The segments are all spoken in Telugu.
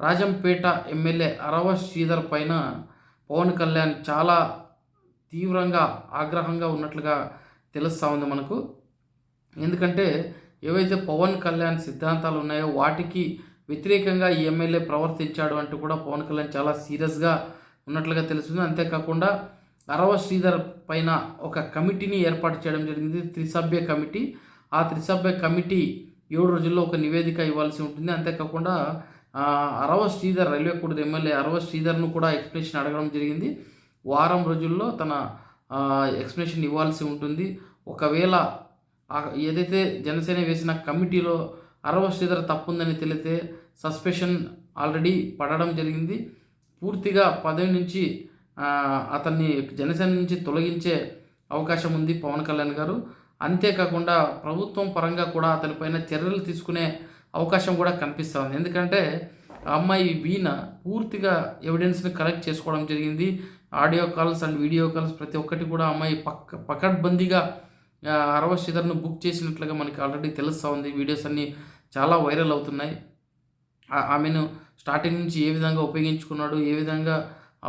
రాజంపేట ఎమ్మెల్యే అరవ శ్రీధర్ పైన పవన్ కళ్యాణ్ చాలా తీవ్రంగా ఆగ్రహంగా ఉన్నట్లుగా తెలుస్తూ ఉంది మనకు. ఎందుకంటే ఏవైతే పవన్ కళ్యాణ్ సిద్ధాంతాలు ఉన్నాయో వాటికి వ్యతిరేకంగా ఈ ఎమ్మెల్యే ప్రవర్తించాడు అంటూ కూడా పవన్ కళ్యాణ్ చాలా సీరియస్గా ఉన్నట్లుగా తెలుస్తుంది. అంతేకాకుండా అరవ శ్రీధర్ పైన ఒక కమిటీని ఏర్పాటు చేయడం జరిగింది. త్రిసభ్య కమిటీ. ఆ త్రిసభ్య కమిటీ ఏడు రోజుల్లో ఒక నివేదిక ఇవ్వాల్సి ఉంటుంది. అంతేకాకుండా అరవ శ్రీధర్ రైల్వే కూడదు ఎమ్మెల్యే అరవ శ్రీధర్ను కూడా ఎక్స్ప్లెనేషన్ అడగడం జరిగింది. వారం రోజుల్లో తన ఎక్స్ప్లెనేషన్ ఇవ్వాల్సి ఉంటుంది. ఒకవేళ ఏదైతే జనసేన వేసిన కమిటీలో అరవ శ్రీధర్ తప్పుందని తెలితే సస్పెషన్ ఆల్రెడీ పడడం జరిగింది. పూర్తిగా పదవి నుంచి అతన్ని జనసేన నుంచి తొలగించే అవకాశం ఉంది పవన్ కళ్యాణ్ గారు. అంతేకాకుండా ప్రభుత్వం పరంగా కూడా అతనిపైన చర్యలు తీసుకునే అవకాశం కూడా కనిపిస్తూ ఉంది. ఎందుకంటే అమ్మాయి వీణ పూర్తిగా ఎవిడెన్స్ని కలెక్ట్ చేసుకోవడం జరిగింది. Audio calls and video calls ప్రతి ఒక్కటి కూడా అమ్మాయి పక్క పకడ్బందీగా అరవ శ్రీధర్ను బుక్ చేసినట్లుగా మనకి ఆల్రెడీ తెలుస్తూ ఉంది. వీడియోస్ అన్నీ చాలా వైరల్ అవుతున్నాయి. ఆమెను స్టార్టింగ్ నుంచి ఏ విధంగా ఉపయోగించుకున్నాడు ఏ విధంగా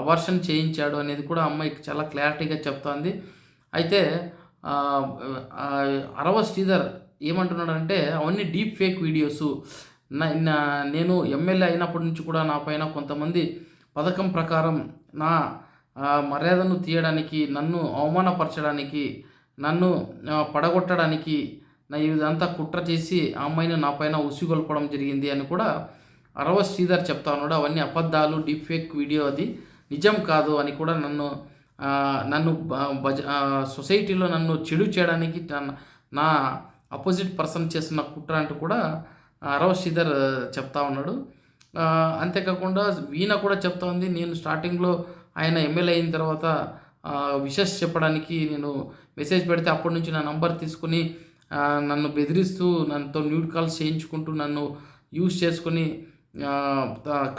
అవర్షన్ చేయించాడు అనేది కూడా అమ్మాయికి చాలా క్లారిటీగా చెప్తోంది అయితే అరవ శ్రీధర్ ఏమంటున్నాడంటే అవన్నీ డీప్ ఫేక్ వీడియోస్ నా- నేను ఎమ్మెల్యే అయినప్పటి నుంచి కూడా నా పైన కొంతమంది పథకం ప్రకారం నా మర్యాదను తీయడానికి నన్ను అవమానపరచడానికి నన్ను పడగొట్టడానికి నా ఇదంతా కుట్ర చేసి ఆ అమ్మాయిని నా పైన ఉసిగొల్పడం జరిగింది అని కూడా అరవ శ్రీధర్ చెప్తా ఉన్నాడు. అవన్నీ అబద్ధాలు డీప్ ఫేక్ వీడియో అది నిజం కాదు అని కూడా నన్ను నన్ను బజ సొసైటీలో నన్ను చెడు చేయడానికి నా అపోజిట్ పర్సన్ చేస్తున్న కుట్ర అంటూ కూడా అరవ శ్రీధర్ చెప్తా ఉన్నాడు. అంతేకాకుండా వీణ కూడా చెప్తా ఉంది నేను స్టార్టింగ్లో ఆయన ఎమ్మెల్యే అయిన తర్వాత విషెస్ చెప్పడానికి నేను మెసేజ్ పెడితే అప్పటి నుంచి నా నంబర్ తీసుకుని నన్ను బెదిరిస్తూ నన్నుతో న్యూడ్ కాల్స్ చేయించుకుంటూ నన్ను యూజ్ చేసుకొని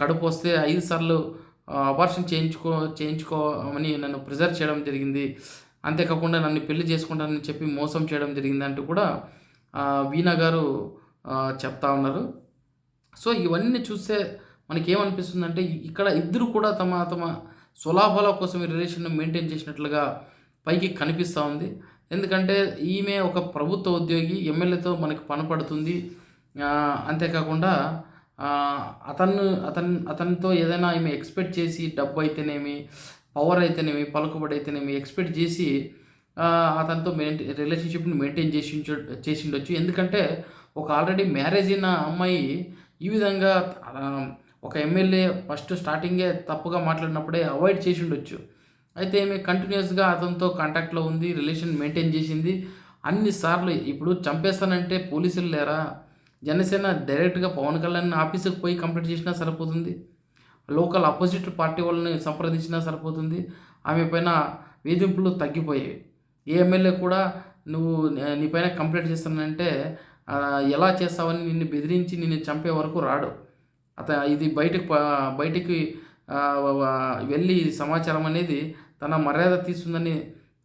కడుపు వస్తే ఐదు సార్లు అబార్షన్ చేయించుకో చేయించుకోమని నన్ను ప్రిజర్వ్ చేయడం జరిగింది. అంతేకాకుండా నన్ను పెళ్ళి చేసుకుంటానని చెప్పి మోసం చేయడం జరిగింది అంటూ కూడా వీణా గారు చెప్తా ఉన్నారు. సో ఇవన్నీ చూస్తే మనకి ఏమనిపిస్తుందంటే ఇక్కడ ఇద్దరు కూడా తమ తమ స్వలాభాల కోసం ఈ రిలేషన్ మెయింటైన్ చేసినట్లుగా పైకి కనిపిస్తూ ఉంది. ఎందుకంటే ఈమె ఒక ప్రభుత్వ ఉద్యోగి ఎమ్మెల్యేతో మనకి పనపడుతుంది. అంతేకాకుండా అతను అతను అతనితో ఏదైనా ఈమె ఎక్స్పెక్ట్ చేసి డబ్బు అయితేనేమి పవర్ అయితేనేమి పలుకుబడి అయితేనేమి ఎక్స్పెక్ట్ చేసి అతనితో మెయింటైన్ రిలేషన్షిప్ని మెయింటైన్ చేసి చేసి ఉండొచ్చు ఎందుకంటే ఒక ఆల్రెడీ మ్యారేజ్ అయిన అమ్మాయి ఈ విధంగా ఒక ఎమ్మెల్యే ఫస్ట్ స్టార్టింగే తప్పుగా మాట్లాడినప్పుడే అవాయిడ్ చేసి ఉండొచ్చు అయితే ఈమె కంటిన్యూస్గా అతనితో కాంటాక్ట్లో ఉంది రిలేషన్ మెయింటైన్ చేసింది. అన్నిసార్లు ఇప్పుడు చంపేస్తానంటే పోలీసులు లేరా? జనసేన డైరెక్ట్గా పవన్ కళ్యాణ్ ఆఫీసుకు పోయి కంప్లీట్ చేసినా సరిపోతుంది. లోకల్ అపోజిట్ పార్టీ వాళ్ళని సంప్రదించినా సరిపోతుంది. ఆమె పైన వేధింపులు తగ్గిపోయాయి. ఏ ఎమ్మెల్యే కూడా నువ్వు నీపైన నీ పైన కంప్లైంట్ చేస్తానంటే ఎలా చేస్తావని నిన్ను బెదిరించి నిన్ను చంపే వరకు రాడు. అత ఇది బయటకు బయటికి వెళ్ళి సమాచారం అనేది తన మర్యాద తీస్తుందని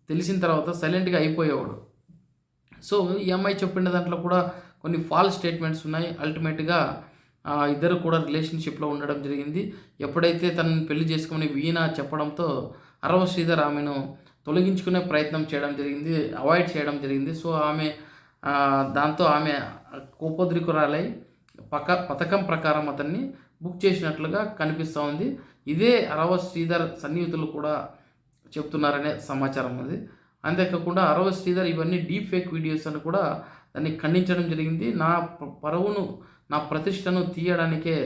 తెలిసిన తర్వాత సైలెంట్గా అయిపోయేవాడు. సో ఈ అమ్మాయి చెప్పిన దాంట్లో కూడా కొన్ని ఫాల్స్ స్టేట్మెంట్స్ ఉన్నాయి. అల్టిమేట్గా ఇద్దరు కూడా రిలేషన్షిప్లో ఉండడం జరిగింది. ఎప్పుడైతే తనని పెళ్ళి చేసుకోమని వీణ చెప్పడంతో అరవ శ్రీధర్ ఆమెను తొలగించుకునే ప్రయత్నం చేయడం జరిగింది అవాయిడ్ చేయడం జరిగింది. సో ఆమె దాంతో ఆమె కోపోద్రికురాలై పక పథకం ప్రకారం అతన్ని బుక్ చేసినట్లుగా కనిపిస్తూ ఉంది. ఇదే అరవ శ్రీధర్ సన్నిహితులు కూడా చెప్తున్నారనే సమాచారం ఉంది. అంతేకాకుండా అరవ శ్రీధర్ ఇవన్నీ డీప్ ఫేక్ వీడియోస్ అని కూడా దాన్ని ఖండించడం జరిగింది. నా పరువును నా ప్రతిష్టను తీయడానికే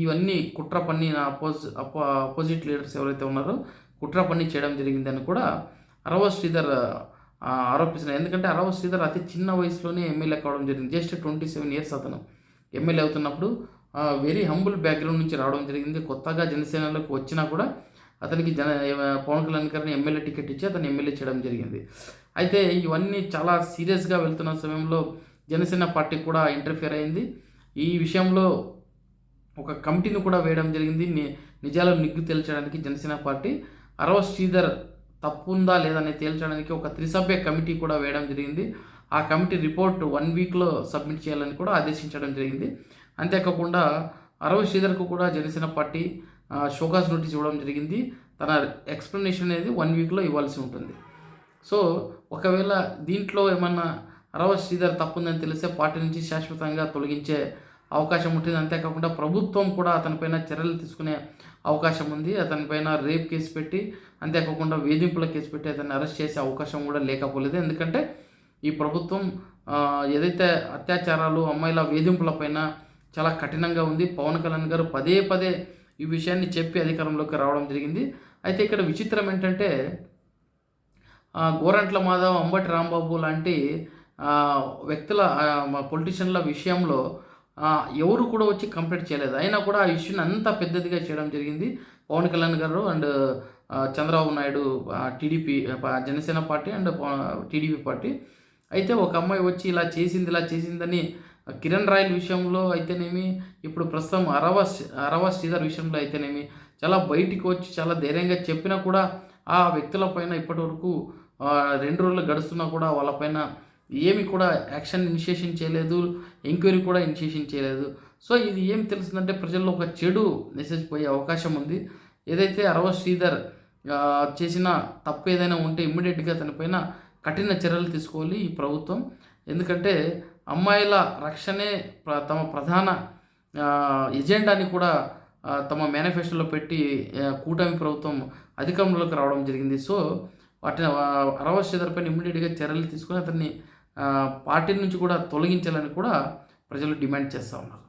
ఇవన్నీ కుట్ర పన్ని నా అపోజ్ అపో అపోజిట్ లీడర్స్ ఎవరైతే ఉన్నారో కుట్ర పని చేయడం జరిగిందని కూడా అరవ శ్రీధర్ ఆరోపిస్తున్నారు. ఎందుకంటే అరవ శ్రీధర్ అతి చిన్న వయసులోనే ఎమ్మెల్యే కావడం జరిగింది. జస్ట్ ట్వంటీ సెవెన్ ఇయర్స్ అతను ఎమ్మెల్యే అవుతున్నప్పుడు వెరీ హంబుల్ బ్యాక్గ్రౌండ్ నుంచి రావడం జరిగింది. కొత్తగా జనసేనలోకి వచ్చినా కూడా అతనికి జన పవన్ కళ్యాణ్ గారిని ఎమ్మెల్యే టికెట్ ఇచ్చి అతను ఎమ్మెల్యే చేయడం జరిగింది. అయితే ఇవన్నీ చాలా సీరియస్గా వెళ్తున్న సమయంలో జనసేన పార్టీ కూడా ఇంటర్ఫియర్ అయింది. ఈ విషయంలో ఒక కమిటీని కూడా వేయడం జరిగింది. ని- నిజాలు నిగ్గు తేల్చడానికి జనసేన పార్టీ అరవ శ్రీధర్ తప్పు ఉందా లేదని తేల్చడానికి ఒక త్రిసభ్య కమిటీ కూడా వేయడం జరిగింది. ఆ కమిటీ రిపోర్ట్ వన్ వీక్లో సబ్మిట్ చేయాలని కూడా ఆదేశించడం జరిగింది. అంతేకాకుండా అరవ శ్రీధర్కు కూడా జనసేన పార్టీ షోకాస్ నోటీస్ ఇవ్వడం జరిగింది. తన ఎక్స్ప్లెనేషన్ అనేది వన్ వీక్లో ఇవ్వాల్సి ఉంటుంది. సో ఒకవేళ దీంట్లో ఏమన్నా అరవ శ్రీధర్ తప్పుందని తెలిస్తే పార్టీ నుంచి శాశ్వతంగా తొలగించే అవకాశం ఉంటుంది. అంతేకాకుండా ప్రభుత్వం కూడా అతనిపైన చర్యలు తీసుకునే అవకాశం ఉంది. అతనిపైన రేప్ కేసు పెట్టి అంతేకాకుండా వేధింపుల కేసు పెట్టి అతన్ని అరెస్ట్ చేసే అవకాశం కూడా లేకపోలేదు. ఎందుకంటే ఈ ప్రభుత్వం ఏదైతే అత్యాచారాలు అమ్మాయిల వేధింపుల పైన చాలా కఠినంగా ఉంది. పవన్ కళ్యాణ్ గారు పదే పదే ఈ విషయాన్ని చెప్పి అధికారంలోకి రావడం జరిగింది. అయితే ఇక్కడ విచిత్రం ఏంటంటే గోరంట్ల మాధవ్ అంబటి రాంబాబు లాంటి వ్యక్తుల పొలిటీషియన్ల విషయంలో ఎవరు కూడా వచ్చి కంప్లీట్ చేయలేదు. అయినా కూడా ఆ ఇష్యూని అంత పెద్దదిగా చేయడం జరిగింది. Pawan Kalyan garu and Chandrababu Naidu TDP Janasena party and TDP party. అయితే ఒక అమ్మాయి వచ్చి ఇలా చేసింది ఇలా చేసిందని కిరణ్ రాయల్ విషయంలో అయితేనేమి ఇప్పుడు ప్రస్తుతం అరవ అరవ శ్రీధర్ విషయంలో అయితేనేమి చాలా బయటికి వచ్చి చాలా ధైర్యంగా చెప్పినా కూడా ఆ వ్యక్తుల పైన ఇప్పటివరకు వరకు రెండు రోజులు గడుస్తున్నా కూడా వాళ్ళపైన ఏమి కూడా యాక్షన్ ఇనిషియేషన్ చేయలేదు ఎంక్వైరీ కూడా ఇనిషియేషన్ చేయలేదు. సో ఇది ఏం తెలుస్తుందంటే ప్రజల్లో ఒక చెడు మెసేజ్ పోయే అవకాశం ఉంది. ఏదైతే అరవ శ్రీధర్ చేసిన తప్పు ఏదైనా ఉంటే ఇమ్మీడియట్గా తనపైన కఠిన చర్యలు తీసుకోవాలి ఈ ప్రభుత్వం. ఎందుకంటే అమ్మాయిల రక్షణే ప్ర- తమ ప్రధాన ఎజెండాని కూడా తమ మేనిఫెస్టోలో పెట్టి కూటమి ప్రభుత్వం అధికారంలోకి రావడం జరిగింది. సో వాటిని అరవ శ్రీధర్పైన ఇమ్మీడియట్గా చర్యలు తీసుకొని అతన్ని పార్టీ నుంచి కూడా తొలగించాలని కూడా ప్రజలు డిమాండ్ చేస్తూ ఉన్నారు.